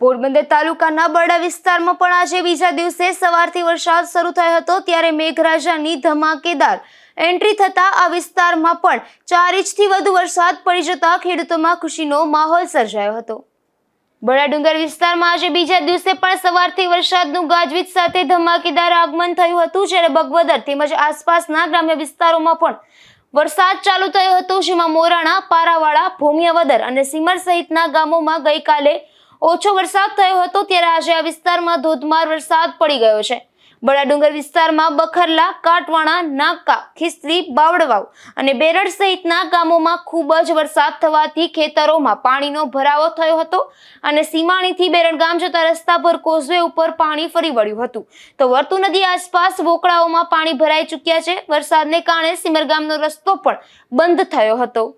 પોરબંદર તાલુકાના બરડા વિસ્તારમાં પણ આજે બીજા દિવસે સવારથી વરસાદ શરૂ થયો હતો, ત્યારે મેઘરાજાની ધમાકેદાર એન્ટ્રી થતા આ વિસ્તારમાં પણ ચાર ઇંચથી વધુ વરસાદ પડી જતા ખેડૂતોમાં ખુશીનો માહોલ સર્જાયો હતો. બળાડુંગર વિસ્તારમાં આજે બીજા દિવસે પણ સવારથી વરસાદનું ગાજવીજ સાથે ધમાકેદાર આગમન થયું હતું, જ્યારે બગવદર તેમજ આસપાસના ગ્રામ્ય વિસ્તારોમાં પણ વરસાદ ચાલુ થયો હતો, જેમાં મોરાણા પારાવાડા ભોમિયાવદર અને સીમર સહિતના ગામોમાં ગઈકાલે ઓછો વરસાદ થયો હતો ત્યારે આજે આ વિસ્તારમાં ધોધમાર વરસાદ પડી ગયો છે. બળાડુંગર વિસ્તારમાં બખરલા, કાટવાણા, નાકા, ખિસ્ત્રી બાવડવાવ અને બેરડ સહિતના ગામોમાં ખૂબ જ વરસાદ થવાથી ખેતરોમાં પાણીનો ભરાવો થયો હતો અને સીમાણીથી બેરડ ગામ જતા રસ્તા પર કોઝવે ઉપર પાણી ફરી વળ્યું હતું. તો વર્તુ નદી આસપાસ વોકળાઓમાં પાણી ભરાઈ ચૂક્યા છે. વરસાદને કારણે સિમર ગામનો રસ્તો પણ બંધ થયો હતો.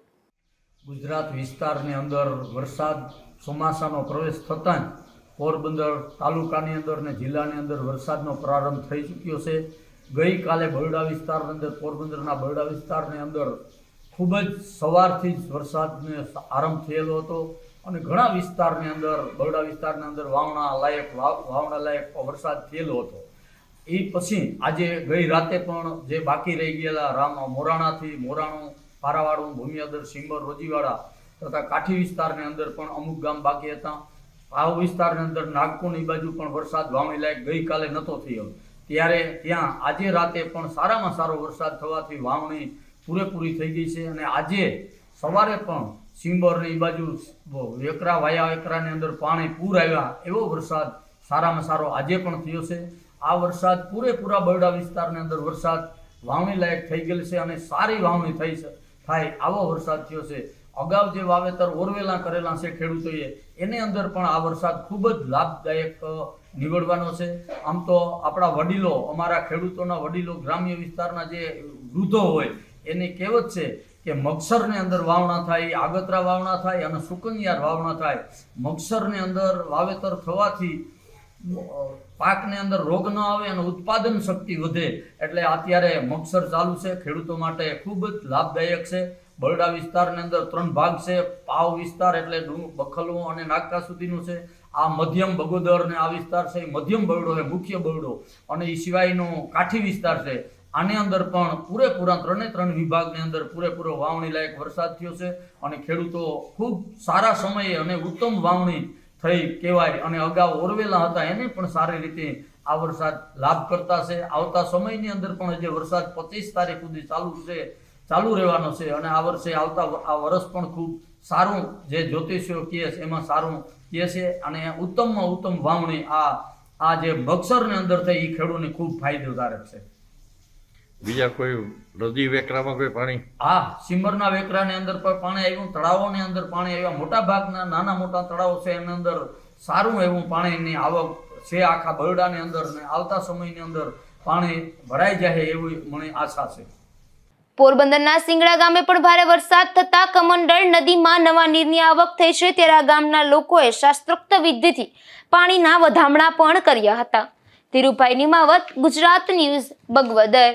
ગુજરાત વિસ્તારની અંદર વરસાદ ચોમાસાનો પ્રવેશ થતાં જ પોરબંદર તાલુકાની અંદર અને જિલ્લાની અંદર વરસાદનો પ્રારંભ થઈ ચૂક્યો છે. ગઈકાલે બરડા વિસ્તારની અંદર, પોરબંદરના બરડા વિસ્તારની અંદર ખૂબ જ સવારથી જ વરસાદને આરંભ થયેલો હતો અને ઘણા વિસ્તારની અંદર, બરડા વિસ્તારની અંદર વાવણા લાયક, વાવ- વાવણા લાયક વરસાદ થયેલો હતો. એ પછી આજે ગઈ રાતે પણ જે બાકી રહી ગયેલા રામ મોરાણાથી, મોરાણું, પારાવાડું, ભૂમિયાદર, સિંબર, રોજીવાડા તથા કાઠી વિસ્તારની અંદર પણ અમુક ગામ બાકી હતા. ભાવ વિસ્તારની અંદર નાગપુરની બાજુ પણ વરસાદ વાવણી લાયક ગઈકાલે નહોતો થયો. ત્યારે ત્યાં આજે રાતે પણ સારામાં સારો વરસાદ થવાથી વાવણી પૂરેપૂરી થઈ ગઈ છે અને આજે સવારે પણ સિંબરની બાજુ એકરા વાયા એકરાની અંદર પાણી પૂર આવ્યા એવો વરસાદ સારામાં સારો આજે પણ થયો છે. આ વરસાદ પૂરેપૂરા બરડા વિસ્તારની અંદર વરસાદ વાવણી લાયક થઈ ગયેલ છે અને સારી વાવણી થઈ થાય આવો વરસાદ થયો છે. અગાઉ જે વાવેતર ઓરવેલા કરેલા છે ખેડૂતોએ, એની અંદર પણ આ વરસાદ ખૂબ જ લાભદાયક નીવડવાનો છે. આમ તો આપણા વડીલો, અમારા ખેડૂતોના વડીલો ગ્રામ્ય વિસ્તારના જે વૃદ્ધો હોય, એની કહેવત છે કે મગસરની અંદર વાવણા થાય, આગતરા વાવણા થાય અને સુકન્યાર વાવણા થાય. મગસરની અંદર વાવેતર થવાથી પાકની અંદર રોગ ન આવે અને ઉત્પાદન શક્તિ વધે. એટલે અત્યારે મગસર ચાલુ છે, ખેડૂતો માટે ખૂબ જ લાભદાયક છે. બરડા વિસ્તારની અંદર ત્રણ ભાગ છે. પાવ વિસ્તાર એટલે બખલવું અને નાગકા સુધીનું છે. આ મધ્યમ બગોદર ને આ વિસ્તાર છે. મધ્યમ બરડો છે, મુખ્ય બરડો. અને એ સિવાયનો કાઠી વિસ્તાર છે. આની અંદર પણ પૂરેપૂરા ત્રણે ત્રણ વિભાગની અંદર પૂરેપૂરો વાવણી લાયક વરસાદ થયો છે. અને ખેડૂતો ખૂબ સારા સમયે અને ઉત્તમ વાવણી થઈ કહેવાય. અને અગાઉ ઓરવેલા હતા, એને પણ સારી રીતે આ વરસાદ લાભ કરતા છે. આવતા સમયની અંદર પણ જે વરસાદ પચીસ તારીખ સુધી ચાલુ છે. ચાલુ રહેવાનો છે અને આ વર્ષે આવતા આ વર્ષ પણ ખૂબ સારું જે જ્યોતિષીઓ કહે છે એમાં સારું કહે છે અને ઉત્તમમાં ઉત્તમ વાવણી આ આ જે બક્સરની અંદર થઈ એ ખેડૂતને ખૂબ ફાયદાકારક છે. બીજા કોઈ નદી વેકરામાં કોઈ પાણી? હા સિમરના વેકરાની અંદર પણ પાણી આવ્યું તળાવોની અંદર પાણી આવ્યા. મોટા ભાગના નાના મોટા તળાવો છે એની અંદર સારું એવું પાણીની આવક છે આખા બરડાની અંદર ને આવતા સમયની અંદર પાણી ભરાઈ જાય એવી મને આશા છે. પોરબંદરના સિંગડા ગામે પણ ભારે વરસાદ થતા કમંડળ નદીમાં નવા નીરની આવક થઈ છે ત્યારે આ ગામના લોકોએ શાસ્ત્રોક્ત વિધિથી પાણીના વધામણા પણ કર્યા હતા. ધીરુભાઈ નિમાવત ગુજરાત ન્યૂઝ, બગવદર.